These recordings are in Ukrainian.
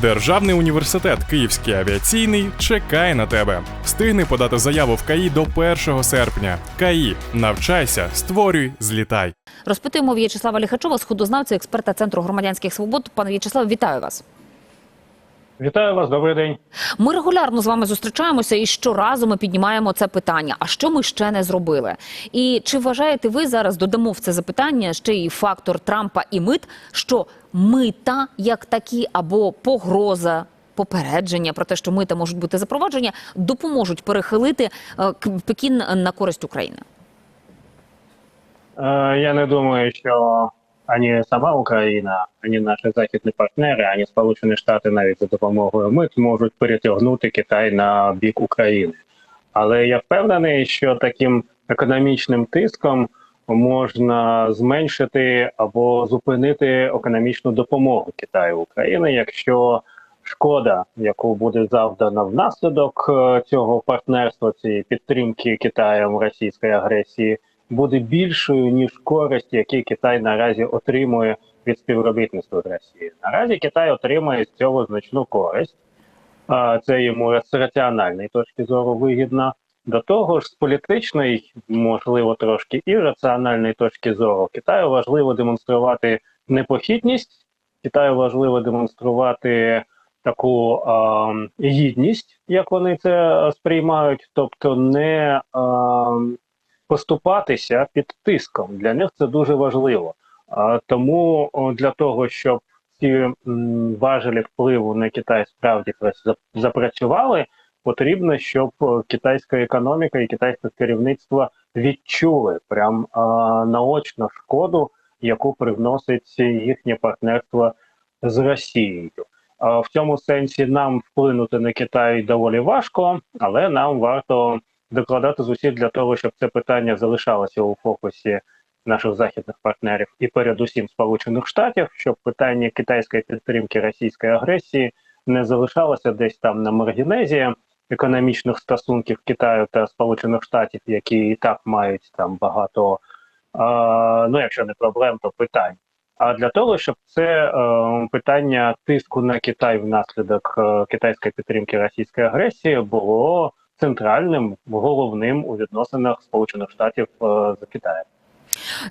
Державний університет Київський авіаційний чекає на тебе. Встигни подати заяву в КАІ до 1 серпня. КАІ. Навчайся, створюй, злітай. Розпитуємо В'ячеслава Ліхачова, сходознавця, експерта Центру громадянських свобод. Пане В'ячеславе, вітаю вас. Вітаю вас, добрий день. Ми регулярно з вами зустрічаємося і щоразу ми піднімаємо це питання. А що ми ще не зробили? І чи вважаєте ви зараз додамо в це запитання ще й фактор Трампа і мит, що мита як такі або погроза? Попередження про те, що мита можуть бути запровадження, допоможуть перехилити е, Пекін на користь України. Е, я не думаю, що ані сама Україна, ані наші західні партнери, ані Сполучені Штати навіть за допомогою мит можуть перетягнути Китай на бік України. Але я впевнений, що таким економічним тиском можна зменшити або зупинити економічну допомогу Китаю Україні, якщо шкода, яку буде завдана внаслідок е, цього партнерства, цієї підтримки Китаєм російської агресії, буде більшою ніж користь, які Китай наразі отримує від співробітництва з Росією. Наразі Китай отримує з цього значну користь. Це йому з раціональної точки зору вигідно. До того ж, з політичної, можливо, трошки і раціональної точки зору, Китаю важливо демонструвати непохідність, Китаю важливо демонструвати таку а, гідність, як вони це е, сприймають, тобто не а, поступатися під тиском. Для них це дуже важливо. А, тому для того, щоб ці важелі впливу на Китай справді запрацювали, потрібно, щоб китайська економіка і китайське керівництво відчули прям а, наочно шкоду, яку привносить їхнє партнерство з Росією. А, В цьому сенсі нам вплинути на Китай доволі важко, але нам варто докладати зусиль для того, щоб це питання залишалося у фокусі наших західних партнерів і передусім Сполучених Штатів, щоб питання китайської підтримки російської агресії не залишалося десь там на маргінезі економічних стосунків Китаю та Сполучених Штатів, які і так мають там багато, е, ну якщо не проблем, то питань. А для того, щоб це е, питання тиску на Китай внаслідок е, китайської підтримки російської агресії було центральним, головним у відносинах Сполучених Штатів е, з Китаєм.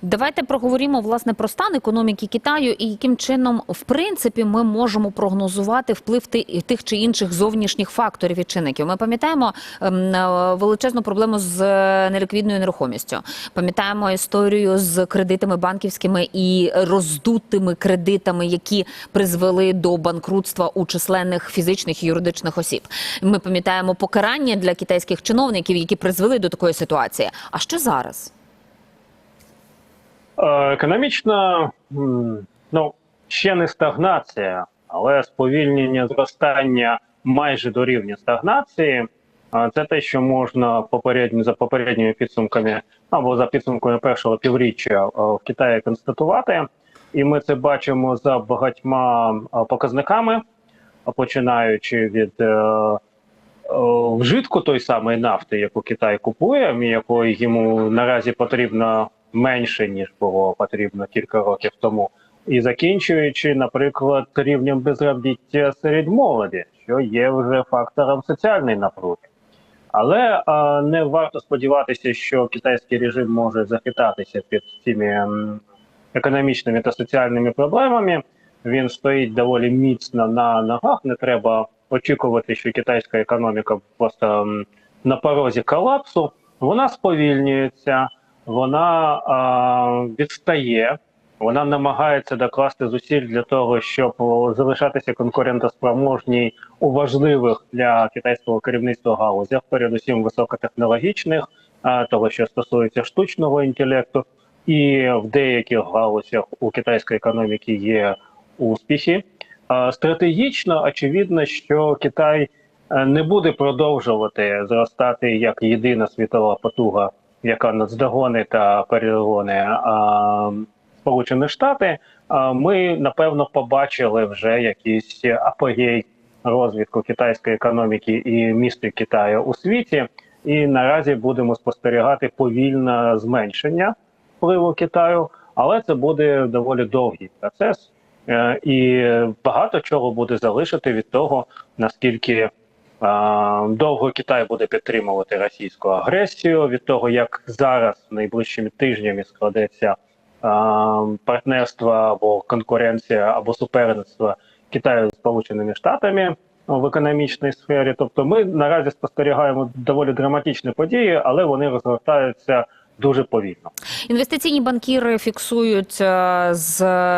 Давайте проговоримо власне про стан економіки Китаю і яким чином, в принципі, ми можемо прогнозувати вплив тих чи інших зовнішніх факторів і чинників. Ми пам'ятаємо ем, е, величезну проблему з е, неліквідною нерухомістю. Пам'ятаємо історію з кредитами банківськими і роздутими кредитами, які призвели до банкрутства у численних фізичних і юридичних осіб. Ми пам'ятаємо покарання для китайських чиновників, які призвели до такої ситуації. А що зараз? Е, Економічно, м, ну ще не стагнація, але сповільнення зростання майже до рівня стагнації. А Це те, що можна попередньо за попередніми підсумками або за підсумками першого півріччя е, в Китаї констатувати, і ми це бачимо за багатьма е, показниками, починаючи від е, е, вжитку той самої нафти, яку Китай купує, якої йому наразі потрібно менше ніж було потрібно кілька років тому, і закінчуючи, наприклад, рівнем безробіття серед молоді, що є вже фактором соціальної напруги. Але е, не варто сподіватися, що китайський режим може захитатися під цими економічними та соціальними проблемами. Він стоїть доволі міцно на ногах. Не треба очікувати, що китайська економіка просто на порозі колапсу. Вона сповільнюється, вона е, відстає, вона намагається докласти зусиль для того, щоб залишатися конкурентоспроможній у важливих для китайського керівництва галузях, передусім високотехнологічних, а того, що стосується штучного інтелекту, і в деяких галузях у китайської економіки є успіхи. А Стратегічно очевидно, що Китай е, не буде продовжувати зростати як єдина світова потуга, яка наздогони та перегони Сполучені Штати. Ми напевно побачили вже якийсь апогей розвитку китайської економіки і місти Китаю у світі. І наразі будемо спостерігати повільне зменшення впливу Китаю, але це буде доволі довгий процес. Е, І багато чого буде залежати від того, наскільки довго Китай буде підтримувати російську агресію, від того, як зараз найближчими тижнями складеться е, партнерство або конкуренція або суперництво Китаю з Сполученими Штатами в економічній сфері. Тобто, ми наразі спостерігаємо доволі драматичні події, але вони розгортаються дуже повільно. Інвестиційні банкіри фіксують е, з,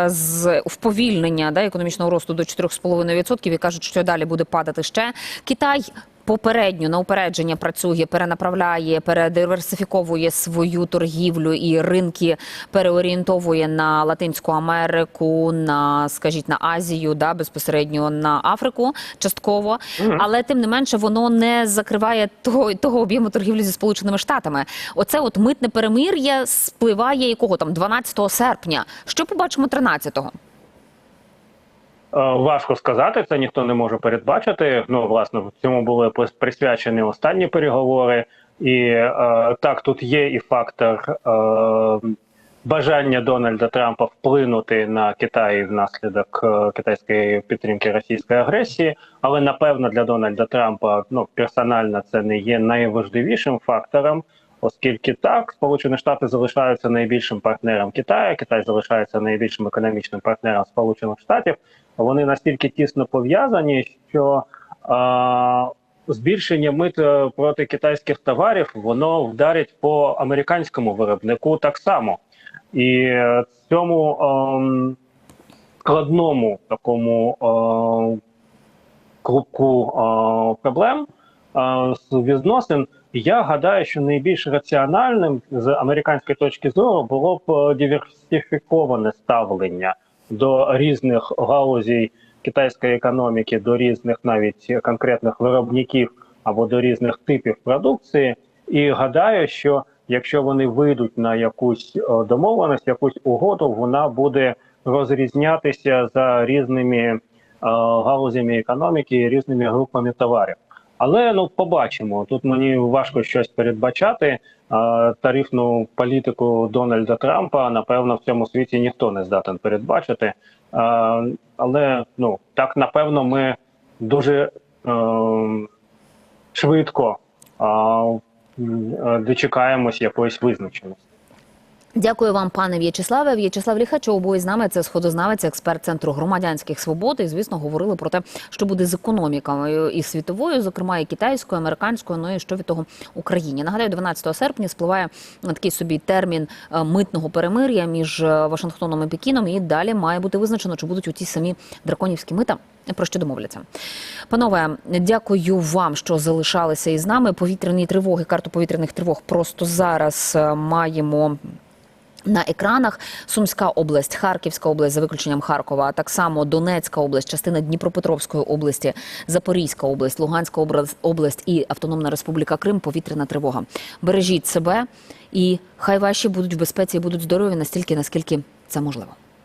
з вповільнення да, економічного росту до 4,5% і кажуть, що далі буде падати ще. Китай попередньо на упередження працює, перенаправляє, передиверсифіковує свою торгівлю і ринки переорієнтовує на Латинську Америку, на скажіть на Азію, да безпосередньо на Африку, частково. Але тим не менше воно не закриває того, того об'єму торгівлі зі сполученими штатами. Оце от митне перемир'я спливає якого там 12 серпня. Що побачимо 13-го? Е, Важко сказати, це ніхто не може передбачити. Ну, власне, цьому були присвячені останні переговори, і е, так тут є і фактор е, бажання Дональда Трампа вплинути на Китай внаслідок е, китайської підтримки російської агресії. Але напевно для Дональда Трампа ну персонально це не є найважливішим фактором. Оскільки так, Сполучені Штати залишаються найбільшим партнером Китаю, Китай залишається найбільшим економічним партнером Сполучених Штатів. Вони настільки тісно пов'язані, що а, збільшення мит е, проти китайських товарів воно вдарить по американському виробнику так само. І е, цьому ем, складному такому е, клубку е, проблем е, відносин. Я гадаю, що найбільш раціональним з американської точки зору було б е, диверсифіковане ставлення до різних галузей китайської економіки, до різних навіть конкретних виробників або до різних типів продукції. І гадаю, що якщо вони вийдуть на якусь е, домовленість, якусь угоду, вона буде розрізнятися за різними е, галузями економіки і різними групами товарів. Але ну побачимо. Тут мені важко щось передбачати. Тарифну політику Дональда Трампа напевно в цьому світі ніхто не здатен передбачити. Але ну так напевно, ми дуже е, швидко дочекаємось якоїсь визначеності. Дякую вам, пане В'ячеславе. В'ячеслав Ліхачов обоє з нами. Це сходознавець, експерт центру громадянських свобод. І звісно, говорили про те, що буде з економікою і світовою, зокрема і китайською, американською. Ну і що від того Україні. Нагадаю, 12 серпня спливає такий собі термін е, митного перемир'я між е, Вашингтоном і Пекіном. І далі має бути визначено, чи будуть у ті самі драконівські мита. Про що домовляться, панове? Дякую вам, що залишалися із нами. Повітряні тривоги, карту повітряних тривог просто зараз е, маємо. На екранах Сумська область, Харківська область за виключенням Харкова, а так само Донецька область, частина Дніпропетровської області, Запорізька область, Луганська область і Автономна Республіка Крим. Повітряна тривога. Бережіть себе і хай ваші будуть в безпеці і будуть здорові настільки, наскільки це можливо.